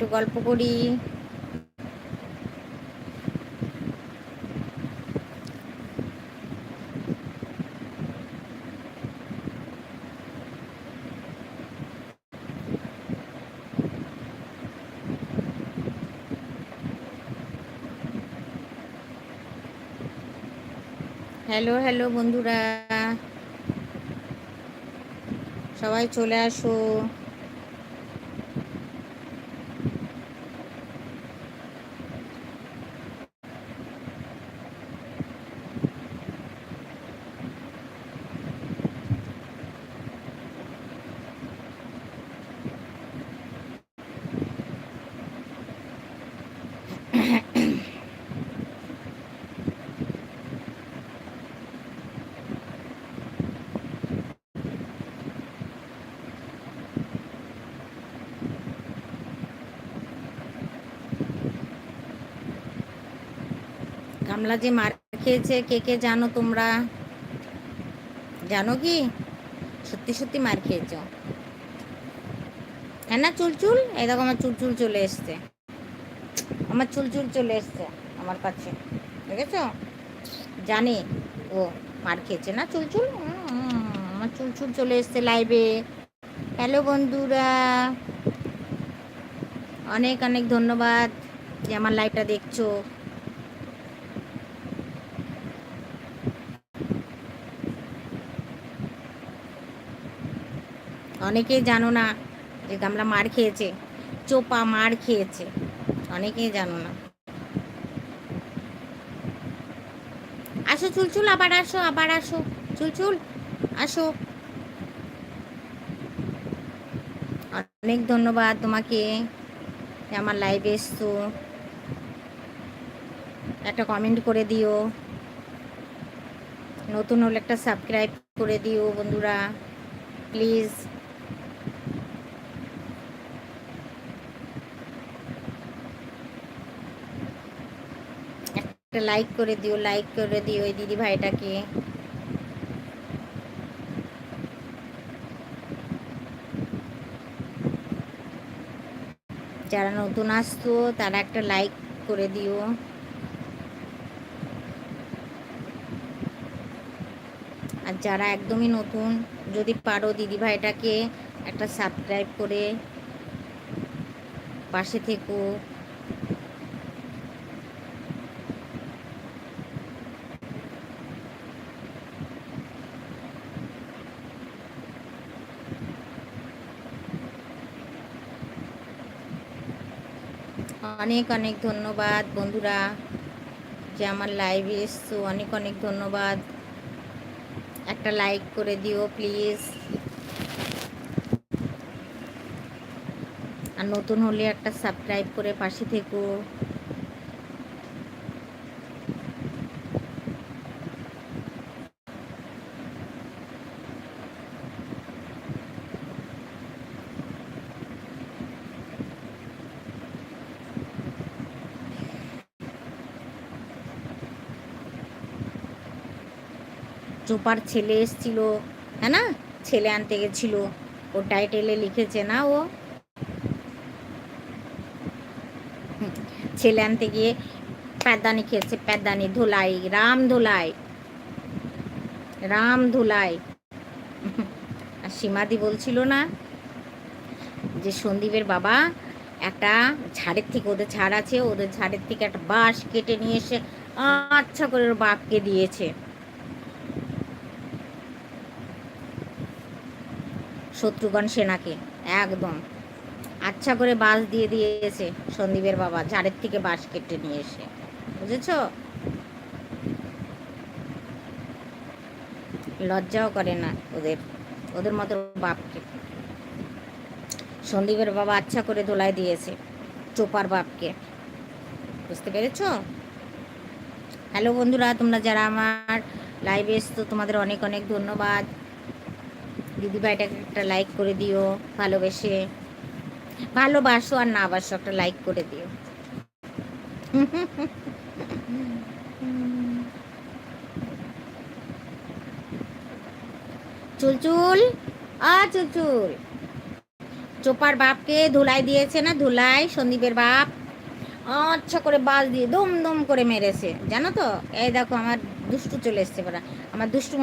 একটু গল্প করি। হ্যালো হ্যালো বন্ধুরা। সবাই চলে আসো। গামলা যে মার খেয়েছে, কে কে জানো তোমরা? জানো কি? সত্যি সত্যি মার খেয়েছ। হ্যাঁ না, চুলচুল? এই দেখো আমার চুলচুল চলে এসছে। আমার চুলচুল চলে এসছে আমার কাছে। দেখেছ? জানে ও মার খেয়েছে না চুলচুল? আমার চুলচুল চলে এসছে লাইভে হ্যালো বন্ধুরা। অনেক অনেক ধন্যবাদ যে আমার লাইভটা দেখছ। অনেকেই জানো না যে গামলা মার খেয়েছে, চোপা মার খেয়েছে, অনেকেই জানো না। আসো চুলচুল, আবার আসো আবার আসো, চুলচুল, আসো। অনেক ধন্যবাদ তোমাকে আমার লাইভে এসছো। একটা কমেন্ট করে দিও। নতুন হলে একটা সাবস্ক্রাইব করে দিও বন্ধুরা। প্লিজ একটা লাইক করে দিও, লাইক করে দিও ওই দিদি ভাইটাকে। যারা নতুন আসতো তারা একটা লাইক করে দিও। আর যারা একদমই নতুন, যদি পারো দিদি ভাইটাকে একটা সাবস্ক্রাইব করে পাশে থেকো। অনেক অনেক ধন্যবাদ বন্ধুরা যে আমার লাইভে এসছো। অনেক অনেক ধন্যবাদ। একটা লাইক করে দিও প্লিজ আর নতুন হলে একটা সাবস্ক্রাইব করে পাশে থেকো। চোপার ছেলে এসছিল হ্যাঁ না? ছেলে আনতে গেছিল। ও টাইটেলে লিখেছে না ও। ছেলে আনতে গিয়ে প্যাদানি খেয়েছে, প্যাদানি ধুলাই, রাম ধুলাই। রাম ধুলাই। আর সীমাদি বলছিল না যে, সন্দীপের বাবা একটা ঝাড়ের থেকে ওদের ঝাড় আছে, ওদের ঝাড়ের থেকে একটা বাঁশ কেটে নিয়ে এসে আচ্ছা করে ওর বাপকে দিয়েছে। শত্রুঘ্ন সেনাকে। একদম। আচ্ছা করে বাস দিয়ে দিয়েছে সন্দীপের বাবা ঝাড়ের থেকে বাঁশ কেটে নিয়ে এসে। বুঝেছ? লজ্জাও করে না ওদের। ওদের মতো বাপকে। সন্দীপের বাবা আচ্ছা করে দোলায় দিয়েছে চোপার বাপকে। বুঝতে পেরেছ? হ্যালো বন্ধুরা, তোমরা যারা আমার লাইভে এসছো, তোমাদের অনেক অনেক ধন্যবাদ। দিদিভাইটাকে একটা লাইক করে দিও, ভালোবেসে। ভালোবাসো আর না বাসো, একটা লাইক করে দিও। চুলচুল, আ চুলচুল। চোপার বাপকে ধুলাই দিয়েছে না, ধুলাই, সন্দীপের বাপ। আচ্ছা করে বাস দিয়ে দম দম করে মেরেছে, জানো তো? এই দেখো আমার দুষ্টু চলে এসছে আমার দুষ্টু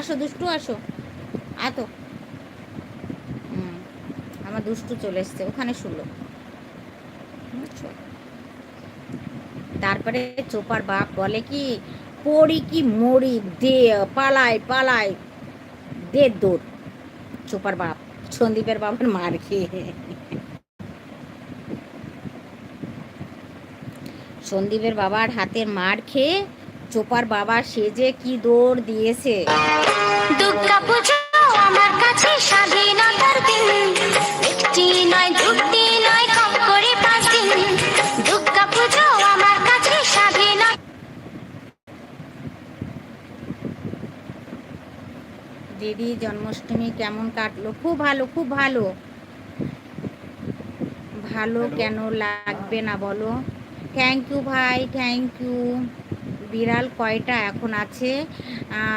আসো দুষ্টু, আসো। আতো আমার দুষ্টু চলে এসছে, ওখানে শুলো। তারপরে চোপার বাপ বলে কি পড়ি কি মরি, দে, পালাই পালাই, দে দৌড়। চোপার বাপ, সন্দীপের বাবার মার খেয়ে। সন্দীপের বাবার হাতের মার খেয়ে চোপার বাবা সেজে কি দৌড় দিয়েছে? দুর্গা পুজো, আমার কাছে স্বাধীনতার দিন। দিদি, জন্মাষ্টমী কেমন কাটলো? খুব ভালো খুব ভালো। ভালো কেন লাগবে না বলো? থ্যাংক ইউ ভাই থ্যাংক ইউ বিড়াল কয়টা এখন আছে?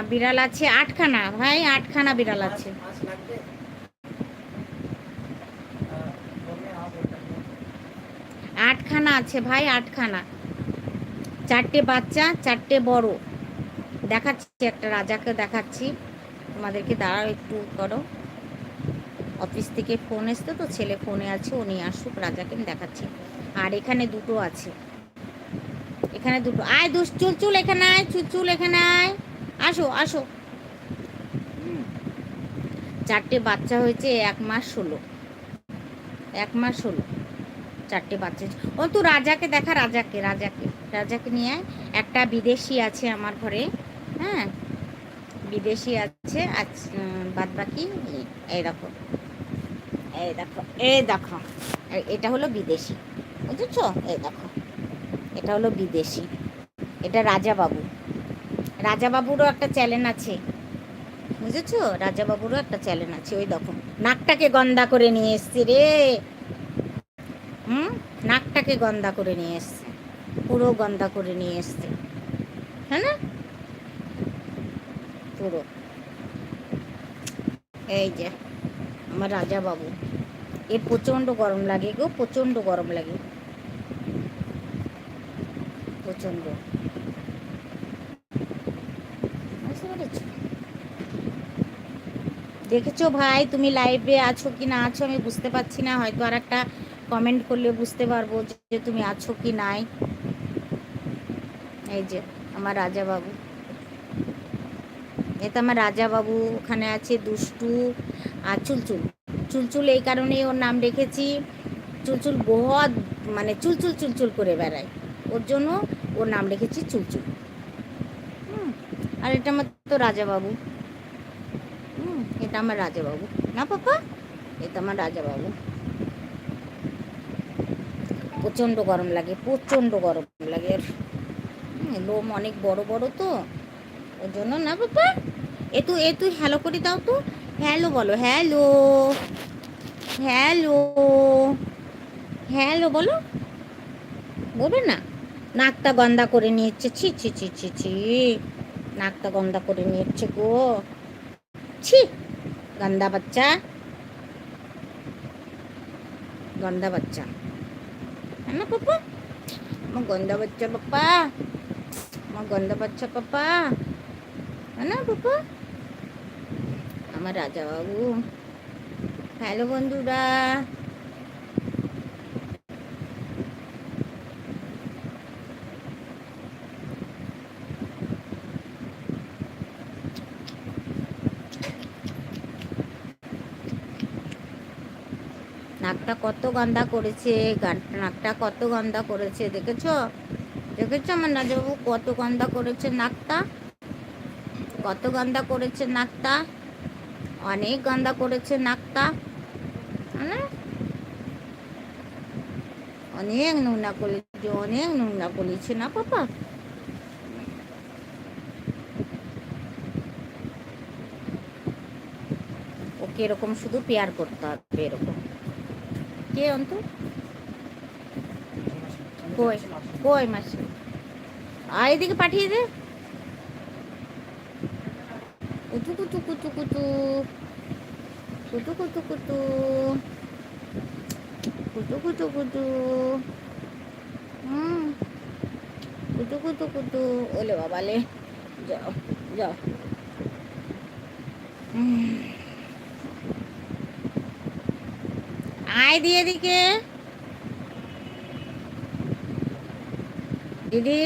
বিড়াল আছে আটখানা। ভাই, আটখানা বিড়াল আছে মাছ লাগবে আহ, বললে হবে ওটা নিয়ে। আটখানা আছে ভাই আটখানা। চারটে বাচ্চা, চারটে বড়। দেখাচ্ছি একটা রাজাকে দেখাচ্ছি। তোমাদেরকে দাঁড়াও একটু করো। অফিস থেকে ফোন এসতো তো, ছেলে ফোনে আছে নিয়ে আসুক রাজাকে, আমি দেখাচ্ছি। আর এখানে দুটো আছে। এখানে দুটো, আয় দুস, চুল চুল এখানে আয়, চুল চুল এখানে আয়। আসো আসো। চারটে বাচ্চা হয়েছে, এক মাস ষোলো। এক মাস ষোলো। চারটে বাচ্চা ও তো রাজাকে দেখা, রাজাকে রাজাকে রাজাকে নিয়ে একটা বিদেশি আছে আমার ঘরে হ্যাঁ? বিদেশি আছে, আজ বাদ বাকি এই দেখো এই দেখো এই দেখো এটা হলো বিদেশি, বুঝেছ? এই দেখো, এটা হলো বিদেশি, এটা রাজা বাবু রাজা বাবুরও একটা চ্যানেল আছে, বুঝেছ? রাজা বাবুরও একটা চ্যানেল আছে, ওই দেখো, নাকটাকে গন্দা করে নিয়ে এসছি রে। নাকটাকে গন্দা করে নিয়ে এসছে। পুরো গন্দা করে নিয়ে এসছে। হ্যাঁ না? পুরো। এই যে, আমার রাজা বাবু এ প্রচণ্ড গরম লাগে গো, প্রচণ্ড গরম লাগে। প্রচণ্ড। দেখেছ ভাই, তুমি লাইভে আছো কি না আছো আমি বুঝতে পারছি না। হয়তো আর একটা কমেন্ট করলে বুঝতে পারব যে তুমি আছো কি নাই। এই যে আমার রাজা বাবু এটা আমার রাজা বাবু ওখানে আছে দুষ্টু। আর চুলচুল। চুলচুল এই কারণেই ওর নাম রেখেছি। চুলচুল বহুত মানে চুলচুল চুলচুল করে বেড়ায়। ওর জন্য ওর নাম রেখেছি চুলচুল। হুম, আর এটা আমার তো রাজা বাবু হুম এটা আমার রাজা বাবু না পাপা? এটা আমার রাজা বাবু প্রচণ্ড গরম লাগে, প্রচণ্ড গরম লাগে। আর লোম অনেক বড় বড় তো, ওর জন্য না বাবা? এ তুই এ তুই হ্যালো করে দাও তো। হ্যালো বলো হ্যালো হ্যালো হ্যালো বলো। বলবে না। নাকটা গন্দা করে নিয়েছে, ছি ছি ছি ছি ছি। নাকটা গন্দা করে নিয়েছে গো। ছি, গন্দা বাচ্চা। গন্দা বাচ্চা। হ্যাঁ না পাপা আমার গন্দা বাচ্চা পাপা আমার গন্দা বাচ্চা পাপা হ্যাঁ না পাপা আমার রাজা বাবু হ্যালো বন্ধুরা নাকটা কত গন্ধা করেছে নাকটা কত গন্ধা করেছে, দেখেছ? দেখেছ আমার নাজাবাবু কত গন্ধা করেছে নাকটা? কত গন্ধা করেছে নাকটা? অনেক গন্ধা করেছে নাকটা। মানে অনেক নোংরা করেছে, অনেক নোংরা করেছে না পাপা? ওকে এরকম শুধু পেয়ার করতে হবে, এরকম। কে অন্ত? কই কই মাসি? আর এদিকে পাঠিয়ে দে। কুতু কুতু কুতু কুতু। কুতু কুতু কুতু। কুতু কুতু কুতু। হুম। কুতু কুতু কুতু। ওলে বাবালে। যাও যাও। হুম। আয় দিয়ে দিকে। দিদি।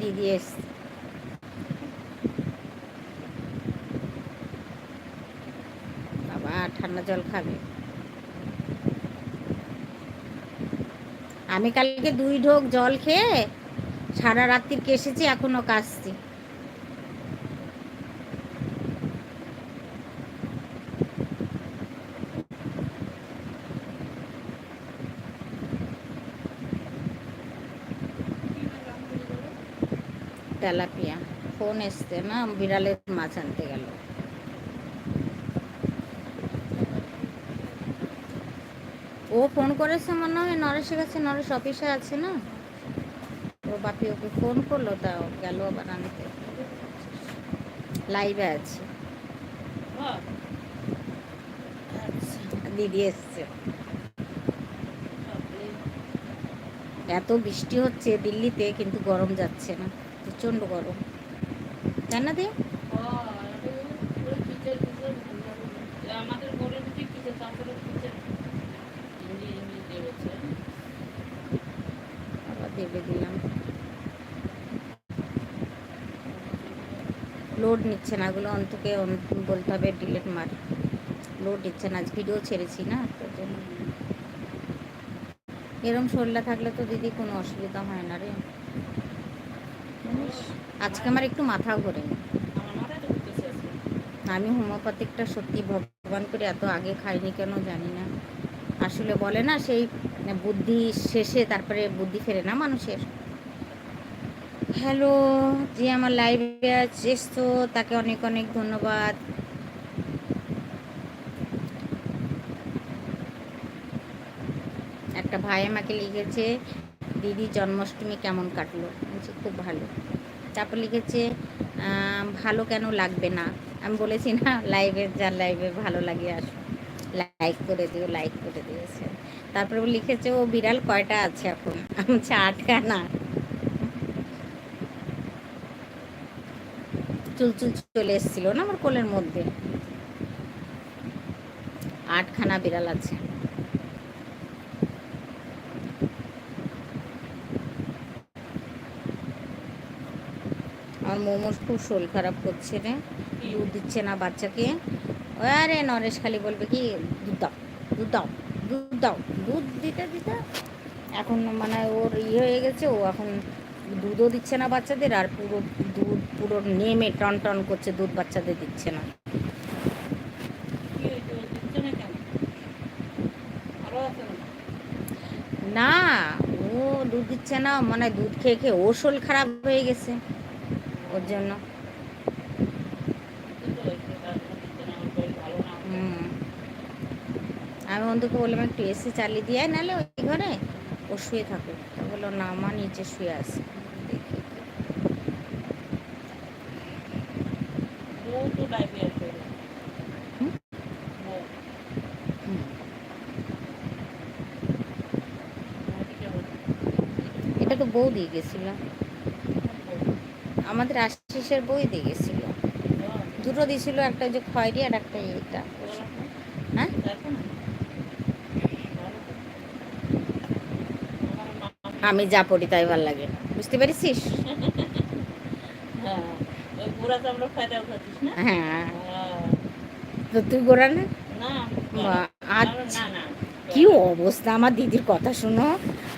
দিদি বাবা, ঠান্ডা জল খাবে। আমি কালকে দুই ঢোক জল খেয়ে সারা রাত্রির কেসেছি, এখনও কাশছি। তেলাপিয়া, ফোন এসছে না, বিড়ালের মাছ আনতে গেল। ও ফোন করেছে মনে হয়, নরেশের কাছে, নরেশ অফিসে আছে না? ও বাপি ওকে ফোন করল, তা ও গেল আবার আনতে। লাইভে আছে। দিদি এসছে। এত বৃষ্টি হচ্ছে দিল্লিতে, কিন্তু গরম যাচ্ছে না। প্রচণ্ড গরম। তাই না দি। আবার দেবে দিলাম। লোড নিচ্ছে না ওগুলো অন্তকে বলতে হবে ডিলেট মার। লোড নিচ্ছে না, আজ ভিডিও ছেড়েছি না এরম শরীরটা থাকলে তো দিদি কোনো অসুবিধা হয় না রে। আজকে আমার একটু মাথা ঘোরে। আমি হোমিওপ্যাথিকটা সত্যি ভগবান করে এত আগে খাইনি কেন জানি না। আসলে বলে না, সেই বুদ্ধি শেষে তারপরে বুদ্ধি ফেরে না মানুষের। হ্যালো যে আমার লাইভে আছে তো, তাকে অনেক অনেক ধন্যবাদ। একটা ভাই আমাকে লিখেছে, দিদি জন্মাষ্টমী কেমন কাটলো? খুব ভালো। তারপর লিখেছে ভালো কেন লাগবে না? আমি বলেছি, না লাইভে যার লাইভে ভালো লাগে, আসো। লাইক করে দিও লাইক করে দিয়েছে। তারপরে লিখেছে, ও বিড়াল কয়টা আছে এখন? আমি বলছি আটখানা চুলচুল চলে এসেছিল না আমার কোলের মধ্যে? আটখানা বিড়াল আছে। আমার মোমোর খুব শরীর খারাপ করছে রে দুধ দিচ্ছে না বাচ্চাকে আরে নরেশ খালি বলবে কি, দুধ দাও দুধ দাও দুধ দাও দুধ দিতে দিতে এখন মানে ওর ইয়ে হয়ে গেছে, ও এখন দুধও দিচ্ছে না বাচ্চাদের আর পুরো দুধ পুরো নেমে টন টন করছে, দুধ বাচ্চাদের দিচ্ছে? না? না, ও দুধ দিচ্ছে না মানে দুধ খেয়ে খেয়ে ওর শরীর খারাপ হয়ে গেছে ওর জন্য। আমি বন্ধুকে বললাম একটু এসি চালিয়ে দিয়ে নাহলে ওই ঘরে ও শুয়ে থাকুক বলল না মা নিচে শুয়ে? হুম। এটা তো বউ দিয়ে গেছিল বউ, আমাদের আশিসের বই দিয়ে গেছিল হ্যাঁ, দুটো দিয়েছিল একটা যে খয়েরি আর একটা এটা হ্যাঁ? আমি যা পড়ি তাই ভালো লাগে। বুঝতে পেরেছিস? হ্যাঁ, তো তুই। কি অবস্থা? আমার দিদির কথা শুনো।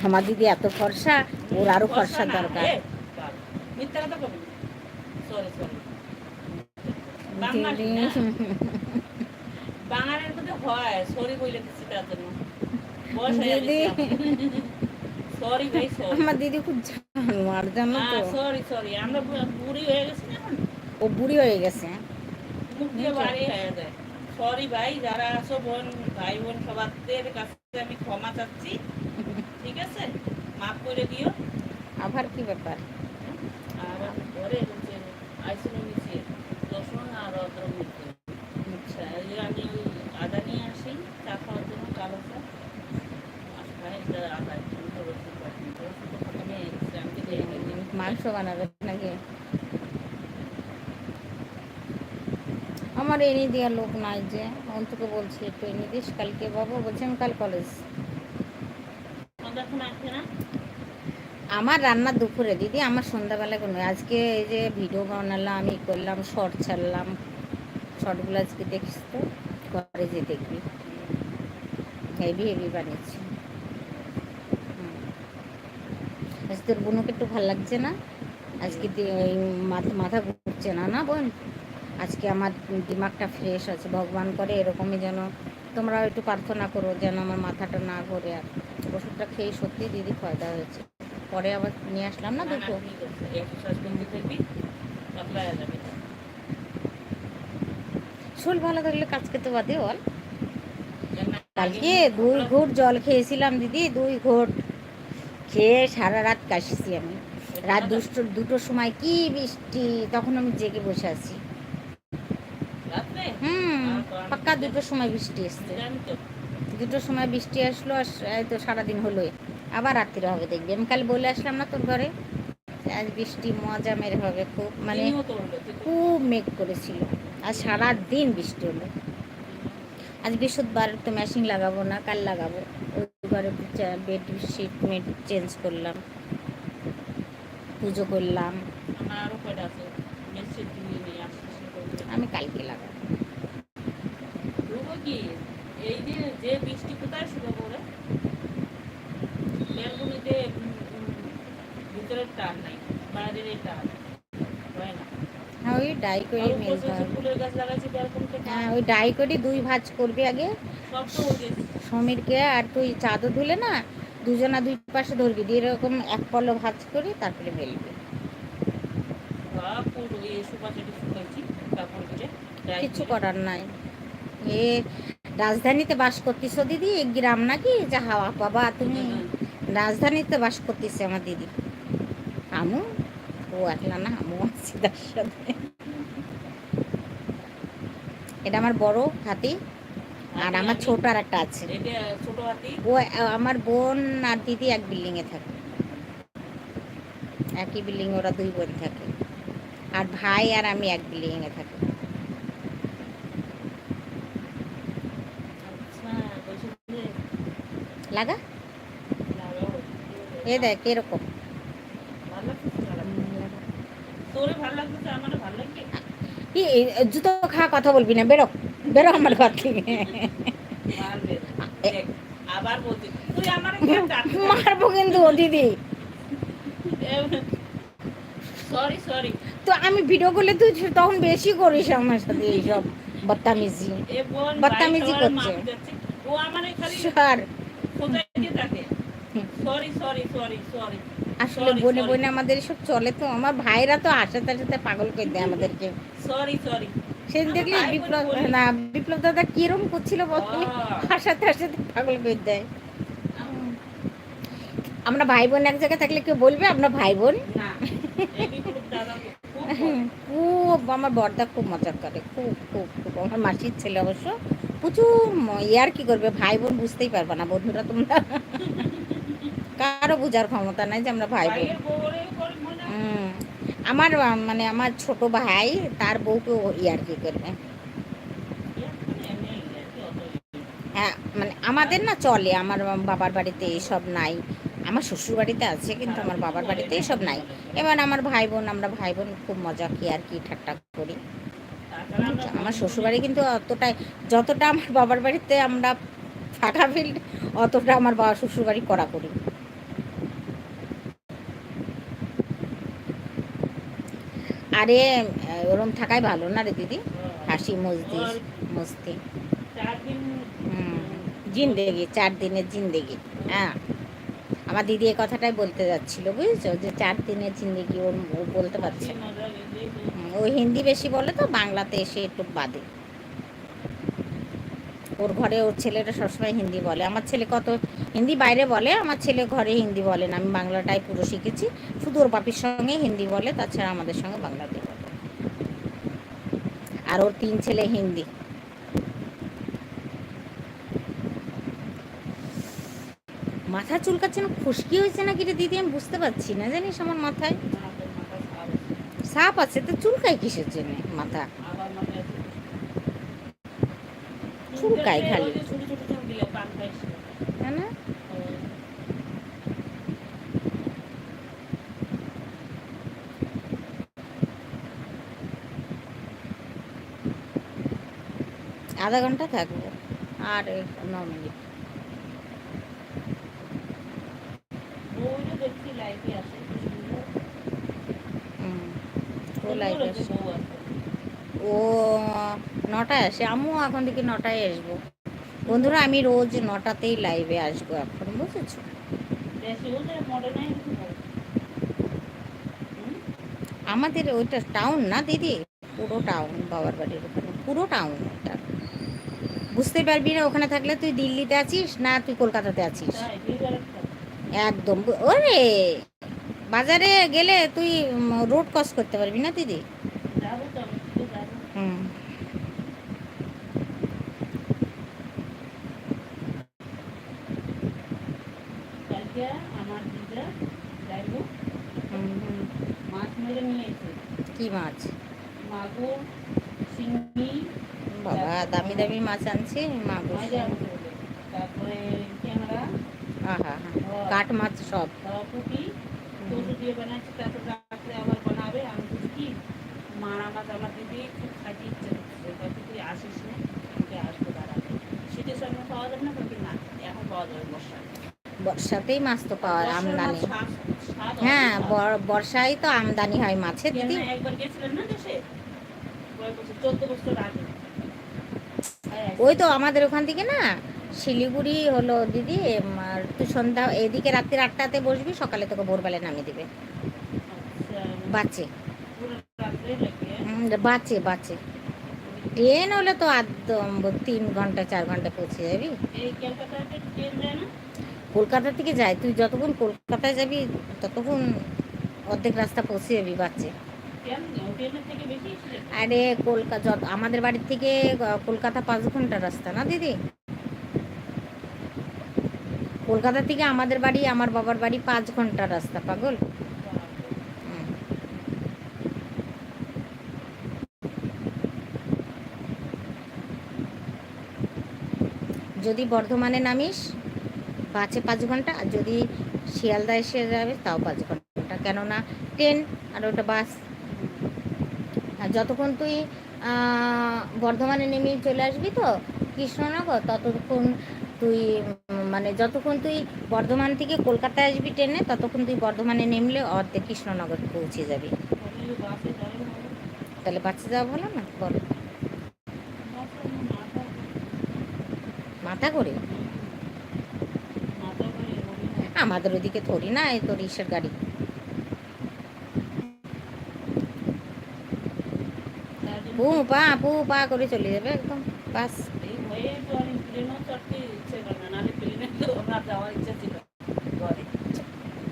আমার দিদি এত ফর্সা ওর আরও ফর্সা দরকার এ, বাবা, মিথ্যা কথা বলবি না। Sorry, sorry. বাঙালি না? বাঙালির মধ্যে হয় সরি বলে দিচ্ছি তার জন্য দিদি। সরি ভাই সরি। আমার দিদি খুব জানোয়ার জানো তো। Sorry sorry. আমরা বুড়ি হয়ে গেছি না ও বুড়ি হয়ে গেছে। মুখ দিয়ে বাড়ি হয়ে যায়। সরি ভাই যারা বোন ভাই বোন কাছে আমি ক্ষমা চাচ্ছি। ঠিক আছে? মাফ করে দিও। আবার কি ব্যাপার? আর মাংস বানাবেন নাকি? আমার এনে দেওয়ার লোক নাই যে অন্তকে বলছি, একটু এনে দিস, কালকে বাবা বলছি আমি কাল কলেজ এখন আসবে না? আমার রান্না দুপুরে, দিদি আমার সন্ধ্যাবেলা কোনো, আজকে এই যে ভিডিও বানালাম আমি করলাম শর্ট ছাড়লাম শর্টগুলো আজকে দেখিস তো, ঘরে যে দেখবি। হেভি হেভি বানিয়েছি। আজ তোর বোনকে একটু ভালো লাগছে না? আজকে মাথা ঘুরছে না না বোন? আজকে আমার দিমাগটা ফ্রেশ আছে, ভগবান করে এরকমই যেন তোমরা একটু প্রার্থনা করো যেন আমার মাথাটা না ঘুরে আর। ওষুধটা খেয়ে সত্যি দিদি ফায়দা হয়েছে। পরে আবার নিয়ে আসলাম না দুটো। শরীর ভালো থাকলে কাজ করতে বাদে বল। কালকে দুই ঘুট জল খেয়েছিলাম দিদি, দুই ঘুট। খেয়ে সারা রাত কাশিছি আমি। রাত দুটো দুটোর সময় কি বৃষ্টি, তখন আমি জেগে বসে আছি? হুম, পাক্কা দুটোর সময় বৃষ্টি এসছে। দুটোর সময় বৃষ্টি আসলো আর তো সারাদিন হলোই। আবার রাত্রিরে হবে দেখবি। আমি কাল বলে আসলাম না তোর ঘরে? আজ বৃষ্টি মজা মেরে হবে খুব মানে খুব মেঘ করেছিল। আর সারা দিন বৃষ্টি হলো। আজ বৃহস্পতিবার তো মেশিন লাগাবো না কাল লাগাবো। ওই ঘরে বেড শিট মেড চেঞ্জ করলাম। পুজো করলাম। আমি কালকে লাগাবো। কি? এই যে বৃষ্টি কোথায় শুরু করে উম, ভিতরের টান নাই বাইরের টান হয় না। হ্যাঁ ওই ডাই করে মেলতে হবে। ফুলের গাছ লাগাইছি বেলকুনিতে হ্যাঁ ওই ডাই করে দুই ভাজ করবি আগে। সব তো সমীরকে আর তুই চাদর ধুলে না দুজনা দুই পাশে ধরবি দিয়ে এরকম এক পল্ল ভাজ করে তারপরে মেলবি। কিছু করার নাই। এ রাজধানীতে বাস করতিস দিদি গ্রাম নাকি? যা হাওয়া বাবা তুমি। রাজধানীতে বাস করতেছে আমার দিদি। আমু? ও একলা না আমু আছি তার সাথে। এটা আমার বড় হাতি আর আমার ছোট আর একটা আছে ও আমার বোন আর দিদি এক বিল্ডিং এ থাকে। একই বিল্ডিং ওরা দুই বোন থাকে। আর ভাই আর আমি এক বিল্ডিং এ থাকি। আচ্ছা লাগা লাগাও। এ দেখ এরকম ভালো লাগতেছে না লাগতেছে? তোরে ভালো লাগতেছে আমারও ভালো লাগবে কি এই জুতো খা কথা বলবি না বেরো। বেরো আমার ঘর থেকে। দেখ, মারবো কিন্তু ও দিদি। সরি সরি তো আমি ভিডিও করলে তুই তখন বেশি করিস আমার সাথে এইসব। বদতামিজি। বদতামিজি করছে। মাপ ও আমারে খালি স্যার খোঁজাই দিয়ে থাকে সরি সরি সরি সরি আসলে বনে বনে আমাদের সব চলে তো আমার ভাইরা তো আসাতে আসাতে পাগল করে দেয় আমাদেরকে। সরি সরি সেদিন দেখলি বিপ্লব না বিপ্লব দাদা কিরম করছিল বলনি আহ। আসাতে পাগল করে দেয়। আমরা ভাই বোন এক জায়গায় থাকলে কেউ বলবে? আমরা ভাই বোন? খুব আমার বর্দা খুব মজা করে খুব খুব খুব। আমার মাসির ছেলে অবশ্য প্রচুর ইয়ার কি করবে? ভাই বোন বুঝতেই পারবে না বন্ধুরা তোমরা। কারও বোঝার ক্ষমতা নাই যে আমরা ভাই বোন। আমার মানে আমার ছোট ভাই, তার বউকে করবে এমনি আর কি অত হ্যাঁ মানে আমাদের না চলে, আমার বাবার বাড়িতে এইসব নাই। আমার শ্বশুর বাড়িতে আছে, কিন্তু আমার বাবার বাড়িতে এইসব নাই। এবার আমার ভাই বোন, আমরা ভাই বোন খুব মজা কি আর কি ঠাট্টা করি। আমার শ্বশুর বাড়ি কিন্তু অতটাই, যতটা আমার বাবার বাড়িতে আমরা ফাঁকা ফিল্ড অতটা আমার বাবা শ্বশুর বাড়ি করা করি। আরে ওরম থাকাই ভালো না রে দিদি? হাসি, মজদি, মস্তি। জিন্দেগি, চার দিনের জিন্দেগি হ্যাঁ। আমার দিদি এই কথাটাই বলতে যাচ্ছিল, বুঝেছ? যে চার দিনের জিন্দেগি ও বলতে পারছে ও হিন্দি বেশি বলে তো বাংলাতে এসে একটু বাদে। ওর ঘরে ওর ছেলেটা সবসময় হিন্দি বলে। আমার ছেলে কত হিন্দি বাইরে বলে, আমার ছেলে ঘরে হিন্দি বলে না, আমি বাংলাটাই পুরো শিখেছি। শুধু ওর বাপির সঙ্গে হিন্দি বলে, তাছাড়া আমাদের সঙ্গে বাংলাতে বলে। আর ওর তিন ছেলে হিন্দি। মাথা চুলকাচ্ছে না খুশকি হয়েছে নাকি রে দিদি? আমি বুঝতে পারছি না, জানিস আমার মাথায়? সাপ আছে, তো চুলকায় কিসের জন্য মাথা? চুলকায় খালি। ওই যে ছোট ছোট চুল দিলে পান খাইছে তাই না আধা ঘণ্টা থাকব। আর ন মিনিট। ও নটায় আসে আমিও এখন থেকে নটায় আসব। বন্ধুরা আমি রোজ নটাতেই লাইভে আসব এখন বুঝেছ? আমাদের ওইটা টাউন না দিদি? পুরো টাউন বাবার বাড়ির ওখানে। পুরো টাউন ওটা। বুঝতে পারবি না ওখানে থাকলে তুই দিল্লিতে আছিস না তুই কলকাতাতে আছিস? একদম ওরে! বাজারে গেলে তুই রোড ক্রস করতে পারবি না দিদি? হুম। কি মাছ? মাগুর দামি দামি মাছ আনছি মাগুর। তারপরে আহা কাঠ মাছ সব। দিয়ে বানাচ্ছি তারপর রাত্রে আবার বানাবে। আমি বলছি কি? মারা মাছ আমার দিদি খুব ইচ্ছে তুই আসিস না আমাকে আসব দাঁড়াবে শীতের সময় পাওয়া যাবে না কিন্তু না এখন পাওয়া যাবে বর্ষায় বর্ষাতেই মাছ তো পাওয়ার আমদানি। হ্যাঁ বর্ষায় তো আমদানি হয় মাছের দিদি। একবার গেছিলেন না দেশে? চোদ্দ বছর আগে। ওই তো আমাদের ওখান থেকে না, শিলিগুড়ি হলো দিদি তুই সন্ধ্যা, এদিকে রাত্রি আটটাতে বসবি, সকালে তোকে ভোরবেলায় নামিয়ে দিবে। বাচ্চে বাচ্চে বাচ্চে ট্রেন হলে তো একদম তিন ঘণ্টা, চার ঘণ্টা পৌঁছে যাবি। যায় কলকাতা থেকে যাই, তুই যতক্ষণ কলকাতায় যাবি, ততক্ষণ অর্ধেক রাস্তা পৌঁছে যাবি বাচ্চে আরে কলকাতা, যত আমাদের বাড়ি থেকে কলকাতা পাঁচ ঘণ্টা রাস্তা না, দিদি? কলকাতা থেকে আমাদের বাড়ি, আমার বাবার বাড়ি পাঁচ ঘণ্টা রাস্তা, পাগল? যদি বর্ধমানে নামিস, বাসে পাঁচ ঘণ্টা, আর যদি শিয়ালদা এসে যাবে, তাও পাঁচ ঘণ্টা। কেননা, ট্রেন আর ওটা বাস। আর যতক্ষণ তুই বর্ধমানে নেমে চলে আসবি তো, কৃষ্ণনগর, ততক্ষণ তুই মানে যতক্ষণ তুই বর্ধমান থেকে কলকাতায় আসবি ট্রেনে, ততক্ষণ তুই বর্ধমানে নেমলে অর্ধেক কৃষ্ণনগর পৌঁছে যাবি। তাহলে বাচ্চা যাওয়া ভালো না? বল। মাথা করে। আমাদের ওদিকে থরি না, এই তো রিক্সার গাড়ি তার জন্য পু পা পু পা করে চলে যাবে একদম বাস।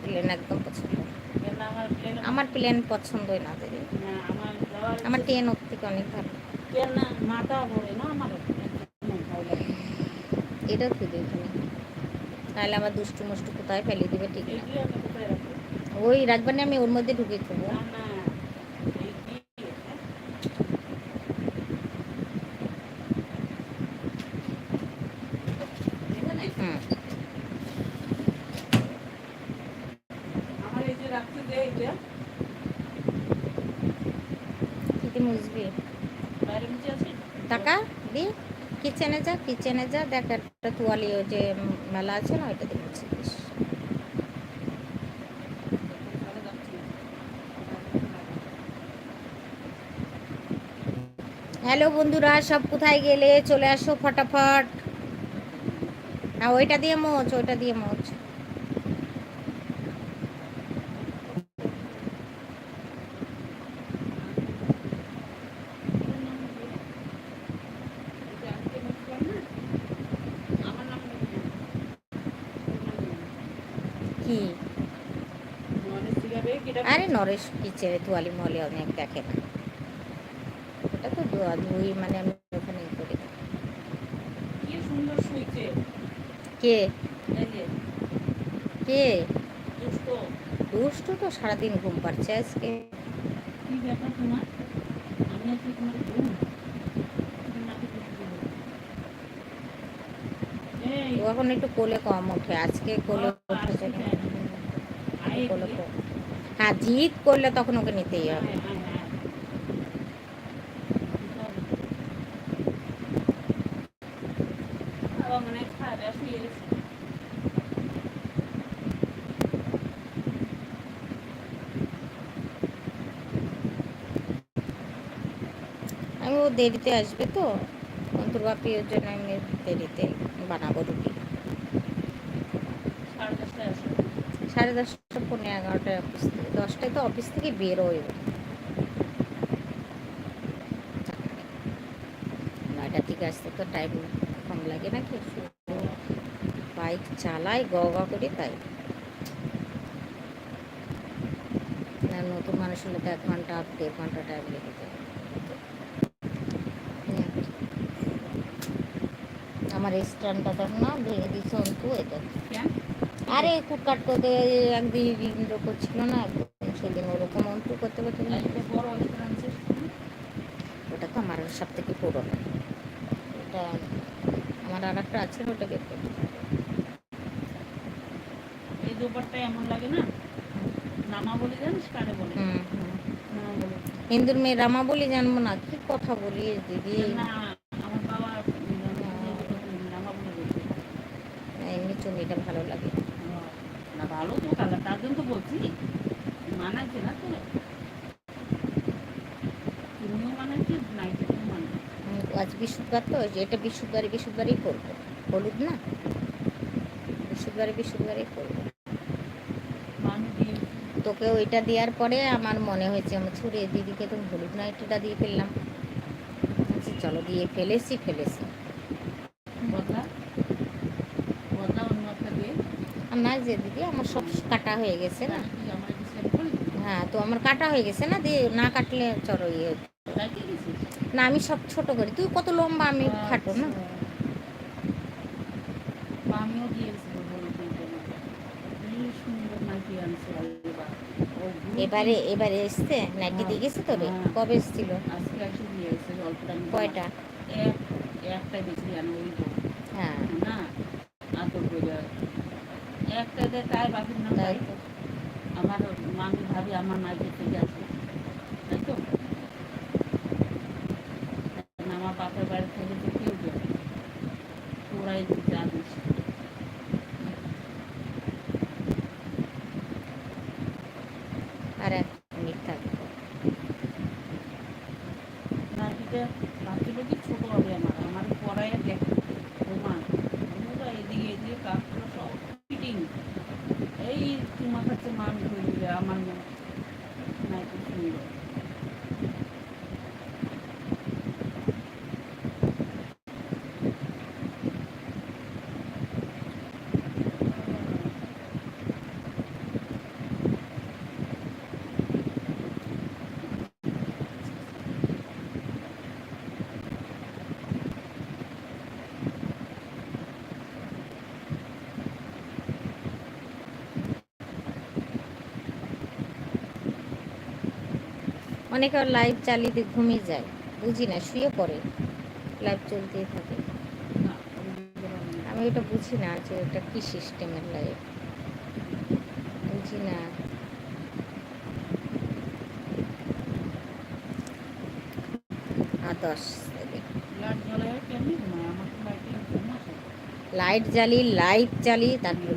প্লেন একদম পছন্দ আমার প্লেনে আমার প্লেন পছন্দই না না আমার আমার ট্রেন ওর থেকে অনেক ভালো। কেন না মাথা আমার ভয় লাগে। এটা তুই দেখুন তাহলে আমার দুষ্টু মুষ্টু কোথায় ফেলে দিবে ঠিক না? ওই রাখবেন আমি ওর মধ্যে ঢুকে দেবো না না এই কি এটা? এখানে? হুম আমার এই যে রাখতে দে এটা কিতে মুছবি বাইরে নিচে আছে টাকা দি কিচেনে যা কিচেনে যা, দেখ একটা তোয়ালি যে মেলা আছে না, ওইটা মুছে দিস হ্যালো বন্ধুরা, সব কোথায় গেলে? চলে আসো ফটাফট। হ্যাঁ ওইটা দিয়ে মোচ, ওইটা দিয়ে মোচ। আরে নরেশ কিচেনে তোয়ালি মলে অনেক দেখে না। ওটা তো ধোয়া ধুই মানে আমি ওখানে ই করি। কি কে? দুষ্ট। তো সারাদিন ঘুম পাচ্ছে আজকে। ও এখন একটু কোলে কম ওঠে। আজকে কোলে উঠেছে কোলে কম। হ্যাঁ জিদ করলে তখন ওকে নিতেই হবে। দেরিতে আসবে তো। অন্তর বাপি ওর জন্য আমি দেরিতে বানাবো রুটি সাড়ে দশটায় আসো সাড়ে দশটা পনেরো এগারোটায় অফিস থেকে। দশটায় তো অফিস থেকে বেরোয় ও। নয়টার দিকে আসতে তো টাইম কম লাগে নাকি? বাইক চালাই গ গ করে তাই। নতুন মানুষ হলে তো এক ঘণ্টা, দেড় ঘণ্টা টাইম লেগে যায়। এই। আমার স্ট্যান্ডটা দেখ না, ভেঙে দিচ্ছে অন্তু এটা আরে কুটকাট করতে একদিন করছিল না সেদিন ওরকম অন্তু করতে করতে ওটা তো আমার সব থেকে পুরোনো। ওটা আমার আর একটা আছে ওটা বের করতে এই দুপারটা এমন লাগে না? নামা বলে জানিস কারে বলে? হিন্দুর মেয়ে রামা বলি জানব না কি কথা বলি দিদি? না আমার বাবা বলে বলছে। এমনি চুনিটা ভালো লাগে। ভালো তো কালার তার জন্য তো বলছি মানাচ্ছে না তো। তুমিও মানাচ্ছে নাইটিও মানাচ্ছে হুম, আজ বৃহস্পতিবার তো এটা বৃহস্পতিবারে বৃহস্পতিবারই করব। হলুদ না? বৃহস্পতিবারে বৃহস্পতিবারই করব। তোকে ওইটা দেওয়ার পরে আমার মনে হয়েছে আমার ছুড়ে দিদিকে তো হলুদ নাইটিটা দিয়ে ফেললাম। চলো দিয়ে ফেলেছি ফেলেছি বদলা বদলা অন্য একটা দিয়ে আর না যে দিদি আমার সব কাটা হয়ে গেছে না। হ্যাঁ তো আমার কাটা হয়ে গেছে না দিয়ে না কাটলে চলো ইয়ে না আমি সব ছোট করি। তুই কত লম্বা আমি খাটো না। আমিও এবার এবারে এসছে? নাইটি দিয়ে গেছে তো রে হ্যাঁ। কবে এসছিল? কয়টা? এক বেশি হ্যাঁ। একটা দেয় তাই বাকি না তাই। আমার মামি ভাবি আমার নাইটি ঠিক আসবে তাই তো এখন আমার বাপের বাড়ি থেকে তো কেউ যাবে ওরাই জানিস আর এক মিনিট থাকবে নাইটিটা ভাবছিল কি ছোট হবে আমার আমার পড়ায় দেখ তোমার পুরো এদিকে এদিকে কাপড় সব ফিটিং এই তোমার কাছে মান ধরে দিলে আমার নাইটি সুন্দর অনেকে লাইভ চালিয়ে ঘুমিয়ে যায়। বুঝি না শুয়ে পড়ে। লাইভ চলতেই থাকে। আমি এটা বুঝি না যে এটা কি সিস্টেমের লাইভ বুঝি না। দশ লাইট তো লাইটে জ্বালি তারপরে